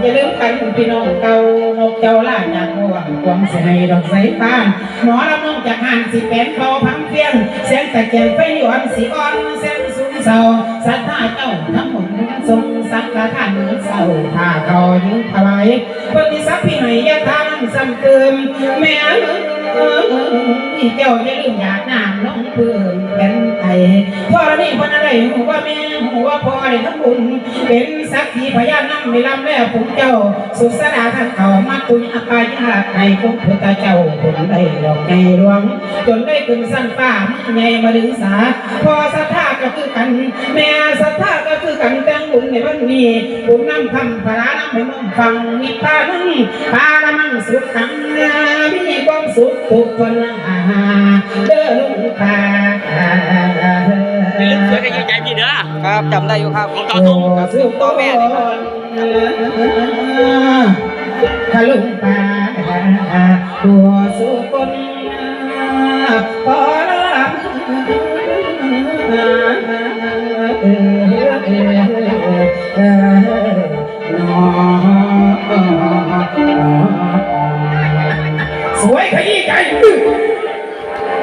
อย่าลืมกันพี่น้องเก่านกเจ้าล่าจากห่วงความเสียดอกใสฟ้านหมอลำน้องจากหันสิเป็นเบาพังเพียงเสียงตะเกียงไฟหยวนสีอ่อนเสียงสูงเศร้าสัทธาเจ้าทั้งหมดทรงสังฆทานเหมือนเศร้าถ้าเขายืนถวายปฏิสัพพิไหยทานซ้ำเติมแม่เอ้ยเจ้าอย่าลืมอยากน้ำน้องเพื่อ ไรหูว่าแม่หูว่าพ่อได้ทั้งบุญเป็นสักขีพยานนำไม่ลำแล้วผมเจ้า สุสดาท่านเขามาตุยอากายาในคุพุทธเจ้าผมได้ดอกในหลวง จนได้ขึ้นสั้นฟ้าใหญ่มาดึงสาพอศรัทธาก็คือกัน แม่ศรัทธาก็คือกันแต่งบุญในวันนี้บุญนำคำพระนำให้มึงฟังนิพพานังปาละมังสุขขังมีความสุขทุกคนอาเครับจำได้อยู่ครับของต่อทุ่งครับลูกตัวแม่นี่ครับทะลุป่าตัวสุคนพอรับสวยขยี้ใจ